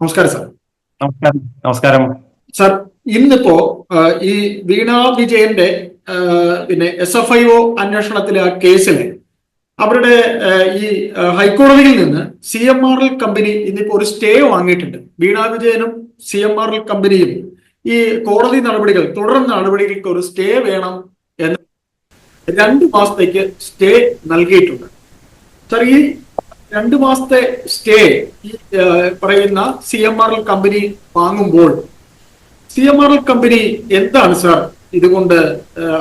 നമസ്കാരം സാർ. നമസ്കാരം. നമസ്കാരം. സാർ ഇന്നിപ്പോ ഈ വീണ വിജയന്റെ പിന്നെ എസ് എഫ് ഐ ഒ അന്വേഷണത്തിലെ ആ കേസിലെ അവരുടെ ഈ ഹൈക്കോടതിയിൽ നിന്ന് C M R L company ഇന്നിപ്പോ ഒരു സ്റ്റേ വാങ്ങിയിട്ടുണ്ട്. വീണ വിജയനും സി എം ആർ എൽ കമ്പനിയും ഈ കോടതി നടപടികൾ തുടർ നടപടികൾക്ക് ഒരു സ്റ്റേ വേണം എന്ന് രണ്ട് മാസത്തേക്ക് സ്റ്റേ നൽകിയിട്ടുണ്ട്. സാർ ഈ രണ്ട് മാസത്തെ സ്റ്റേ പറയുന്ന C M R L company വാങ്ങുമ്പോൾ C M R L company എന്താണ് സാർ ഇതുകൊണ്ട്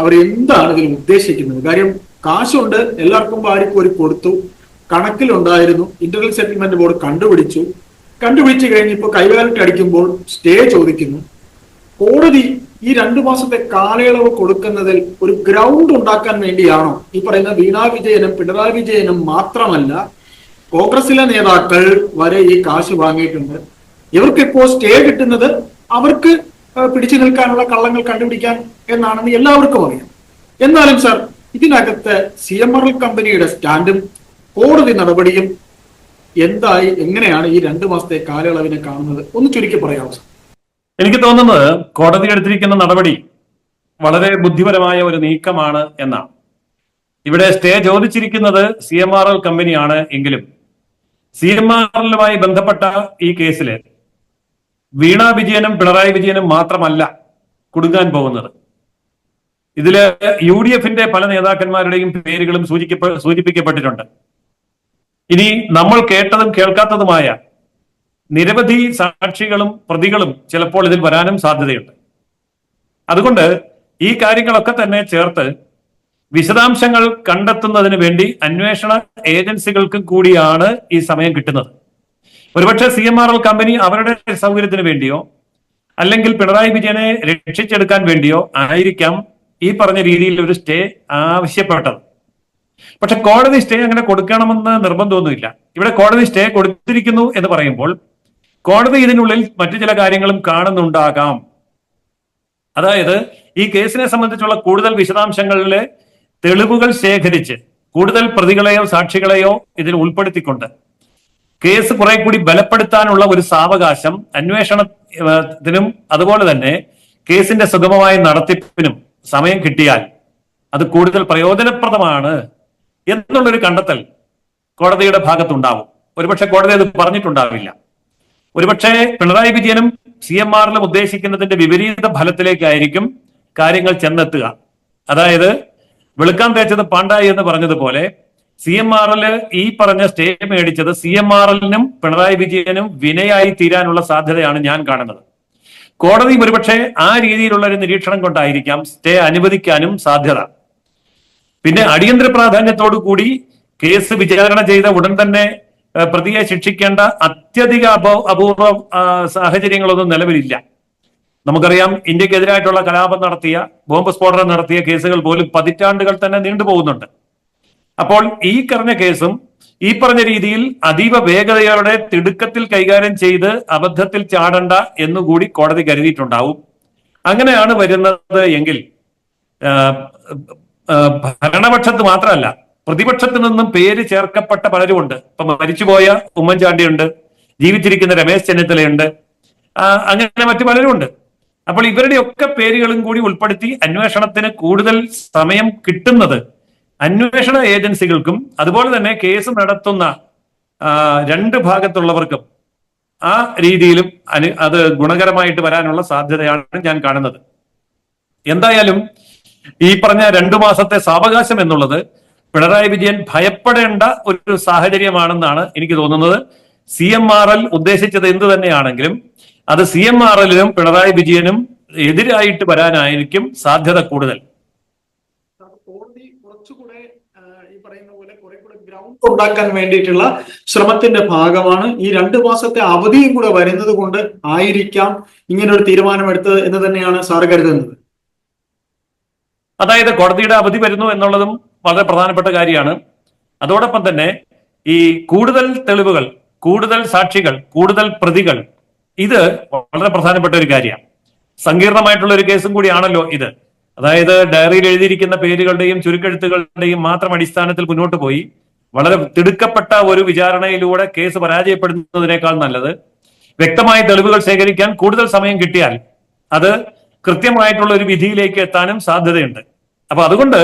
അവർ എന്താണ് ഇതിൽ ഉദ്ദേശിക്കുന്നത്? കാര്യം കാശുണ്ട് എല്ലാവർക്കും വാരിക്കോരി കൊടുത്തു കണക്കിലുണ്ടായിരുന്നു ഇന്റർണൽ സെറ്റിൽമെന്റ് ബോർഡ് കണ്ടുപിടിച്ചു. കണ്ടുപിടിച്ചു ഇപ്പൊ കൈകാലിട്ട് അടിക്കുമ്പോൾ സ്റ്റേ ചോദിക്കുന്നു. കോടതി ഈ രണ്ടു മാസത്തെ കാലയളവ് കൊടുക്കുന്നതിൽ ഒരു ഗ്രൗണ്ട് ഉണ്ടാക്കാൻ വേണ്ടിയാണോ? ഈ പറയുന്ന വീണാ വിജയനും പിണറായി വിജയനും മാത്രമല്ല കോൺഗ്രസിലെ നേതാക്കൾ വരെ ഈ കാശ് വാങ്ങിയിട്ടുണ്ട്. ഇവർക്ക് ഇപ്പോൾ സ്റ്റേ കിട്ടുന്നത് അവർക്ക് പിടിച്ചു നിൽക്കാനുള്ള കള്ളങ്ങൾ കണ്ടുപിടിക്കാൻ എന്നാണെന്ന് എല്ലാവർക്കും അറിയാം. എന്നാലും സാർ ഇതിനകത്ത് സി എം ആർ എൽ കമ്പനിയുടെ സ്റ്റാൻഡും കോടതി നടപടിയും എന്തായി എങ്ങനെയാണ് ഈ രണ്ടു മാസത്തെ കാലയളവിനെ കാണുന്നത്? ഒന്ന് ചുരുക്കി പറയാമോ സാർ? എനിക്ക് തോന്നുന്നത് കോടതി എടുത്തിരിക്കുന്ന നടപടി വളരെ ബുദ്ധിപരമായ ഒരു നീക്കമാണ് എന്നാണ്. ഇവിടെ സ്റ്റേ ചോദിച്ചിരിക്കുന്നത് സി എം ആർ എൽ കമ്പനിയാണ് എങ്കിലും. സി എം ആർ എല്ലുമായി ബന്ധപ്പെട്ട ഈ കേസിൽ വീണ വിജയനും പിണറായി വിജയനും മാത്രമല്ല കുടുങ്ങാൻ പോകുന്നത്. ഇതിൽ യു ഡി എഫിന്റെ പല നേതാക്കന്മാരുടെയും പേരുകളും സൂചിക്കപ്പെ സൂചിപ്പിക്കപ്പെട്ടിട്ടുണ്ട്. ഇനി നമ്മൾ കേട്ടതും കേൾക്കാത്തതുമായ നിരവധി സാക്ഷികളും പ്രതികളും ചിലപ്പോൾ ഇതിൽ വരാനും സാധ്യതയുണ്ട്. അതുകൊണ്ട് ഈ കാര്യങ്ങളൊക്കെ തന്നെ ചേർത്ത് വിശദാംശങ്ങൾ കണ്ടെത്തുന്നതിന് വേണ്ടി അന്വേഷണ ഏജൻസികൾക്കും കൂടിയാണ് ഈ സമയം കിട്ടുന്നത്. ഒരുപക്ഷെ C M R L company അവരുടെ സൗകര്യത്തിന് വേണ്ടിയോ അല്ലെങ്കിൽ പിണറായി വിജയനെ രക്ഷിച്ചെടുക്കാൻ വേണ്ടിയോ ആയിരിക്കാം ഈ പറഞ്ഞ രീതിയിൽ ഒരു സ്റ്റേ ആവശ്യപ്പെട്ടത്. പക്ഷെ കോടതി സ്റ്റേ അങ്ങനെ കൊടുക്കണമെന്ന് നിർബന്ധമൊന്നുമില്ല. ഇവിടെ കോടതി സ്റ്റേ കൊടുത്തിരിക്കുന്നു എന്ന് പറയുമ്പോൾ കോടതി ഇതിനുള്ളിൽ മറ്റു ചില കാര്യങ്ങളും കാണുന്നുണ്ടാകാം. അതായത് ഈ കേസിനെ സംബന്ധിച്ചുള്ള കൂടുതൽ വിശദാംശങ്ങളിലെ തെളിവുകൾ ശേഖരിച്ച് കൂടുതൽ പ്രതികളെയോ സാക്ഷികളെയോ ഇതിൽ ഉൾപ്പെടുത്തിക്കൊണ്ട് കേസ് കുറെ കൂടി ബലപ്പെടുത്താനുള്ള ഒരു സാവകാശം അന്വേഷണത്തിനും അതുപോലെ തന്നെ കേസിന്റെ സുഗമമായ നടത്തിപ്പിനും സമയം കിട്ടിയാൽ അത് കൂടുതൽ പ്രയോജനപ്രദമാണ് എന്നുള്ളൊരു കണ്ടെത്തൽ കോടതിയുടെ ഭാഗത്തുണ്ടാവും. ഒരുപക്ഷെ കോടതി അത് പറഞ്ഞിട്ടുണ്ടാവില്ല. ഒരുപക്ഷെ പിണറായി വിജയനും സി എം ആറിലും ഉദ്ദേശിക്കുന്നതിന്റെ വിപരീത ഫലത്തിലേക്കായിരിക്കും കാര്യങ്ങൾ ചെന്നെത്തുക. അതായത് വെളുക്കാൻ തേച്ചത് പാണ്ടായി എന്ന് പറഞ്ഞതുപോലെ സി എം ആർ എൽ ഈ പറഞ്ഞ സ്റ്റേ മേടിച്ചത് സി എം ആർ എല്ലിനും പിണറായി വിജയനും വിനയായി തീരാനുള്ള സാധ്യതയാണ് ഞാൻ കാണുന്നത്. കോടതി ഒരുപക്ഷെ ആ രീതിയിലുള്ള ഒരു നിരീക്ഷണം കൊണ്ടായിരിക്കാം സ്റ്റേ അനുവദിക്കാനും സാധ്യത. പിന്നെ അടിയന്തര പ്രാധാന്യത്തോടു കൂടി കേസ് വിചാരണ ചെയ്ത ഉടൻ തന്നെ പ്രതിയെ ശിക്ഷിക്കേണ്ട അത്യധിക അപൂ അപൂർവ സാഹചര്യങ്ങളൊന്നും നിലവിലില്ല. നമുക്കറിയാം ഇന്ത്യക്കെതിരായിട്ടുള്ള കലാപം നടത്തിയ ബോംബ് സ്ഫോടനം നടത്തിയ കേസുകൾ പോലും പതിറ്റാണ്ടുകൾ തന്നെ നീണ്ടുപോകുന്നുണ്ട് അപ്പോൾ ഈ പറഞ്ഞ കേസും ഈ പറഞ്ഞ രീതിയിൽ അതീവ വേഗതയോടെ തിടുക്കത്തിൽ കൈകാര്യം ചെയ്ത് അബദ്ധത്തിൽ ചാടണ്ട എന്നുകൂടി കോടതി കരുതിയിട്ടുണ്ടാവും. അങ്ങനെയാണ് വരുന്നത് എങ്കിൽ ഭരണപക്ഷത്ത് മാത്രമല്ല പ്രതിപക്ഷത്തു നിന്നും പേര് ചേർക്കപ്പെട്ട പലരുമുണ്ട്. ഇപ്പൊ മരിച്ചുപോയ ഉമ്മൻചാണ്ടിയുണ്ട് ജീവിച്ചിരിക്കുന്ന രമേശ് ചെന്നിത്തലയുണ്ട് അങ്ങനെ മറ്റു പലരുമുണ്ട്. അപ്പോൾ ഇവരുടെയൊക്കെ പേരുകളും കൂടി ഉൾപ്പെടുത്തി അന്വേഷണത്തിന് കൂടുതൽ സമയം കിട്ടുന്നത് അന്വേഷണ ഏജൻസികൾക്കും അതുപോലെ തന്നെ കേസ് നടത്തുന്ന രണ്ട് ഭാഗത്തുള്ളവർക്കും ആ രീതിയിലും അനു അത് ഗുണകരമായിട്ട് വരാനുള്ള സാധ്യതയാണ് ഞാൻ കാണുന്നത്. എന്തായാലും ഈ പറഞ്ഞ രണ്ടു മാസത്തെ സാവകാശം എന്നുള്ളത് പിണറായി വിജയൻ ഭയപ്പെടേണ്ട ഒരു സാഹചര്യമാണെന്നാണ് എനിക്ക് തോന്നുന്നത്. സി എം ആർ എൽ ഉദ്ദേശിച്ചത് എന്ത് തന്നെയാണെങ്കിലും അത് സി എം ആർ എല്ലിനും പിണറായി വിജയനും എതിരായിട്ട് വരാനായിരിക്കും സാധ്യത കൂടുതൽ. ഉണ്ടാക്കാൻ വേണ്ടിയിട്ടുള്ള ശ്രമത്തിന്റെ ഭാഗമാണ്. ഈ രണ്ടു മാസത്തെ അവധിയും കൂടെ വരുന്നത് കൊണ്ട് ആയിരിക്കാം ഇങ്ങനെ ഒരു തീരുമാനമെടുത്തത് എന്ന് തന്നെയാണ് സാർ കരുതുന്നത്. അതായത് കോടതിയുടെ അവധി വരുന്നു എന്നുള്ളതും വളരെ പ്രധാനപ്പെട്ട കാര്യമാണ്. അതോടൊപ്പം തന്നെ ഈ കൂടുതൽ തെളിവുകൾ കൂടുതൽ സാക്ഷികൾ കൂടുതൽ പ്രതികൾ ഇത് വളരെ പ്രധാനപ്പെട്ട ഒരു കാര്യമാണ്. സങ്കീർണമായിട്ടുള്ള ഒരു കേസും കൂടിയാണല്ലോ ഇത്. അതായത് ഡയറിയിൽ എഴുതിയിരിക്കുന്ന പേരുകളുടെയും ചുരുക്കെഴുത്തുകളുടെയും മാത്രം അടിസ്ഥാനത്തിൽ മുന്നോട്ട് പോയി. വളരെ തിടുക്കപ്പെട്ട ഒരു വിചാരണയിലൂടെ കേസ് പരാജയപ്പെടുന്നതിനേക്കാൾ നല്ലത് വ്യക്തമായ തെളിവുകൾ ശേഖരിക്കാൻ കൂടുതൽ സമയം കിട്ടിയാൽ അത് കൃത്യമായിട്ടുള്ള ഒരു വിധിയിലേക്ക് എത്താനും സാധ്യതയുണ്ട്. അപ്പൊ അതുകൊണ്ട്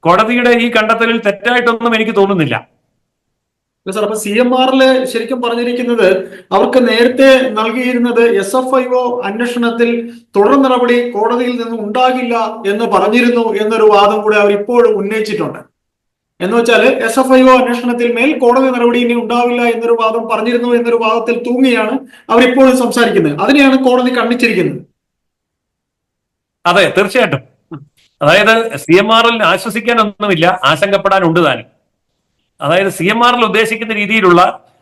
കോടതിയുടെ ഈ കണ്ടെത്തലിൽ തെറ്റായിട്ടൊന്നും എനിക്ക് തോന്നുന്നില്ല. അല്ല സാർ അപ്പൊ സി എം ആറിൽ ശരിക്കും പറഞ്ഞിരിക്കുന്നത് അവർക്ക് നേരത്തെ നൽകിയിരുന്നത് എസ് എഫ് ഐ ഒ അന്വേഷണത്തിൽ തുടർ നടപടി കോടതിയിൽ നിന്നും ഉണ്ടാകില്ല എന്ന് പറഞ്ഞിരുന്നു എന്നൊരു വാദം കൂടെ അവർ ഇപ്പോഴും ഉന്നയിച്ചിട്ടുണ്ട്. എന്ന് വെച്ചാൽ എസ് എഫ് ഐ ഒ അന്വേഷണത്തിൽ മേൽ കോടതി നടപടി ഇനി ഉണ്ടാവില്ല എന്നൊരു വാദം പറഞ്ഞിരുന്നു എന്നൊരു വാദത്തിൽ തൂങ്ങിയാണ് അവർ ഇപ്പോഴും സംസാരിക്കുന്നത്. അതിനെയാണ് കോടതി കണ്ണിച്ചിരിക്കുന്നത് അതെ തീർച്ചയായിട്ടും. അതായത് സി എം ആറിൽ ആശ്വസിക്കാനൊന്നുമില്ല ആശങ്കപ്പെടാനുണ്ട് താനും. അതായത് സി എം ആറിൽ ഉദ്ദേശിക്കുന്ന രീതിയിലുള്ള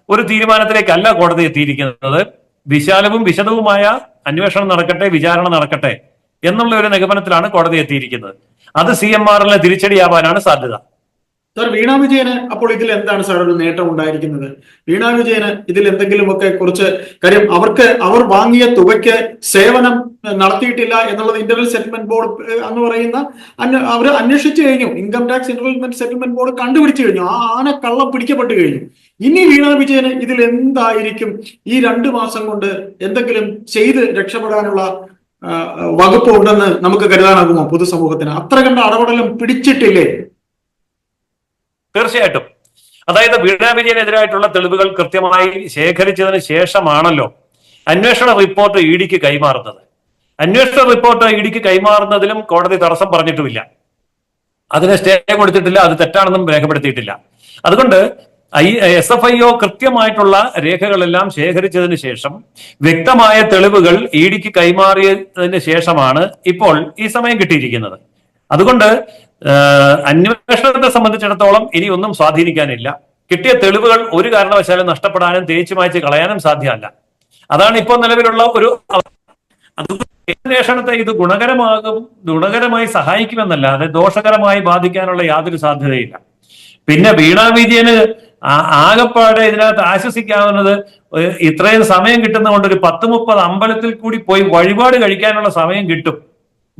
ഒരു തീരുമാനത്തിലേക്കല്ല കോടതി എത്തിയിരിക്കുന്നത്. വിശാലവും വിശദവുമായ അന്വേഷണം നടക്കട്ടെ വിചാരണ നടക്കട്ടെ എന്നുള്ള ഒരു നിഗമനത്തിലാണ് കോടതി എത്തിയിരിക്കുന്നത്. അത് സി എം ആറിന് തിരിച്ചടിയാവാനാണ് സാധ്യത. സാർ വീണ വിജയന് അപ്പോൾ ഇതിൽ എന്താണ് സാർ ഒരു നേട്ടം ഉണ്ടായിരിക്കുന്നത്? വീണ വിജയന് ഇതിൽ എന്തെങ്കിലുമൊക്കെ കുറച്ച് കാര്യം അവർക്ക് അവർ വാങ്ങിയ തുകയ്ക്ക് സേവനം നടത്തിയിട്ടില്ല എന്നുള്ളത് ഇന്റർവൽ സെറ്റിൽമെന്റ് ബോർഡ് എന്ന് പറയുന്ന അവർ അന്വേഷിച്ചു കഴിഞ്ഞു. Income tax interval settlement board കണ്ടുപിടിച്ചു കഴിഞ്ഞു. ആ ആന കള്ളം പിടിക്കപ്പെട്ട് കഴിഞ്ഞു. ഇനി വീണ വിജയന് ഇതിൽ എന്തായിരിക്കും? ഈ രണ്ടു മാസം കൊണ്ട് എന്തെങ്കിലും ചെയ്ത് രക്ഷപ്പെടാനുള്ള വകുപ്പ് ഉണ്ടെന്ന് നമുക്ക് കരുതാനാകുമോ? പൊതുസമൂഹത്തിന്. അത്ര കണ്ട അടപടലും പിടിച്ചിട്ടില്ലേ? തീർച്ചയായിട്ടും. അതായത് വീണ വിജയനെതിരായിട്ടുള്ള തെളിവുകൾ കൃത്യമായി ശേഖരിച്ചതിന് ശേഷമാണല്ലോ അന്വേഷണ റിപ്പോർട്ട് ഇ ഡിക്ക് കൈമാറുന്നത്. അന്വേഷണ റിപ്പോർട്ട് ഇ ഡിക്ക് കൈമാറുന്നതിലും കോടതി തടസ്സം പറഞ്ഞിട്ടുമില്ല. അതിനെ സ്റ്റേ കൊടുത്തിട്ടില്ല അത് തെറ്റാണെന്നും രേഖപ്പെടുത്തിയിട്ടില്ല. അതുകൊണ്ട് I S F I O കൃത്യമായിട്ടുള്ള രേഖകളെല്ലാം ശേഖരിച്ചതിന് ശേഷം വ്യക്തമായ തെളിവുകൾ ഇ ഡിക്ക് കൈമാറിയതിന് ശേഷമാണ് ഇപ്പോൾ ഈ സമയം കിട്ടിയിരിക്കുന്നത്. അതുകൊണ്ട് അന്വേഷണത്തെ സംബന്ധിച്ചിടത്തോളം ഇനി ഒന്നും സ്വാധീനിക്കാനില്ല. കിട്ടിയ തെളിവുകൾ ഒരു കാരണവശാലും നഷ്ടപ്പെടാനും തേച്ചു മായ്ച്ച് കളയാനും സാധ്യമല്ല. അതാണ് ഇപ്പോൾ നിലവിലുള്ള ഒരു അന്വേഷണത്തെ ഇത് ഗുണകരമാകും ഗുണകരമായി സഹായിക്കുമെന്നല്ലാതെ ദോഷകരമായി ബാധിക്കാനുള്ള യാതൊരു സാധ്യതയില്ല. പിന്നെ വീണ വിജയന് ആകപ്പാടെ ഇതിനകത്ത് ആശ്വസിക്കാവുന്നത് ഇത്രയും സമയം കിട്ടുന്നതുകൊണ്ട് ഒരു പത്ത് മുപ്പത് അമ്പലത്തിൽ കൂടി പോയി വഴിപാട് കഴിക്കാനുള്ള സമയം കിട്ടും.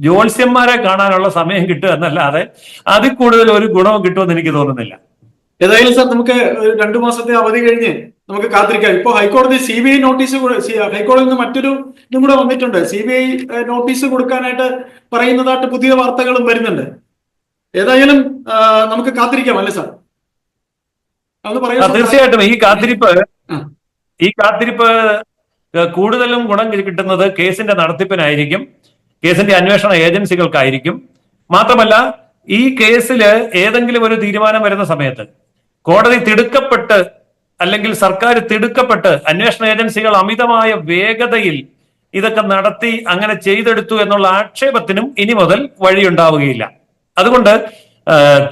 ജ്യോത്സ്യന്മാരെ കാണാനുള്ള സമയം കിട്ടുക എന്നല്ലാതെ അതിൽ കൂടുതൽ ഒരു ഗുണവും കിട്ടുമെന്ന് എനിക്ക് തോന്നുന്നില്ല. ഏതായാലും സാർ നമുക്ക് രണ്ടു മാസത്തെ അവധി കഴിഞ്ഞ് നമുക്ക് കാത്തിരിക്കാം. ഇപ്പൊ ഹൈക്കോടതി സി ബി ഐ നോട്ടീസ് ഹൈക്കോടതി ഹൈക്കോടതിയിൽ നിന്ന് മറ്റൊരു ഇതും കൂടെ വന്നിട്ടുണ്ട്. സി ബി ഐ നോട്ടീസ് കൊടുക്കാനായിട്ട് പറയുന്നതായിട്ട് പുതിയ വാർത്തകളും വരുന്നുണ്ട്. ഏതായാലും നമുക്ക് കാത്തിരിക്കാം അല്ലേ സാർ? തീർച്ചയായിട്ടും. ഈ കാത്തിരിപ്പ് ഈ കാത്തിരിപ്പ് കൂടുതലും ഗുണം കിട്ടുന്നത് കേസിന്റെ നടത്തിപ്പിനായിരിക്കും. കേസിന്റെ അന്വേഷണ ഏജൻസികൾക്കായിരിക്കും. മാത്രമല്ല ഈ കേസിൽ ഏതെങ്കിലും ഒരു തീരുമാനം വരുന്ന സമയത്ത് കോടതി തിടുക്കപ്പെട്ട് അല്ലെങ്കിൽ സർക്കാർ തിടുക്കപ്പെട്ട് അന്വേഷണ ഏജൻസികൾ അമിതമായ വേഗതയിൽ ഇതൊക്കെ നടത്തി അങ്ങനെ ചെയ്തെടുത്തു എന്നുള്ള ആക്ഷേപത്തിനും ഇനി മുതൽ വഴിയുണ്ടാവുകയില്ല. അതുകൊണ്ട്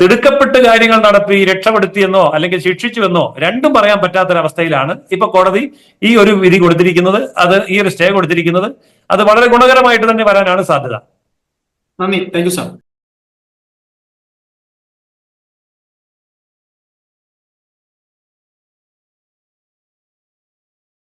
തിടുക്കപ്പെട്ട് കാര്യങ്ങൾ നടത്തി രക്ഷപ്പെടുത്തിയെന്നോ അല്ലെങ്കിൽ ശിക്ഷിച്ചുവെന്നോ രണ്ടും പറയാൻ പറ്റാത്തൊരവസ്ഥയിലാണ് ഇപ്പൊ കോടതി ഈ ഒരു വിധി കൊടുത്തിരിക്കുന്നത്. അത് ഈ ഒരു സ്റ്റേ കൊടുത്തിരിക്കുന്നത്. അത് വളരെ ഗുണകരമായിട്ട് തന്നെ വരാനാണ് സാധ്യത. നന്ദി. Thank you sir.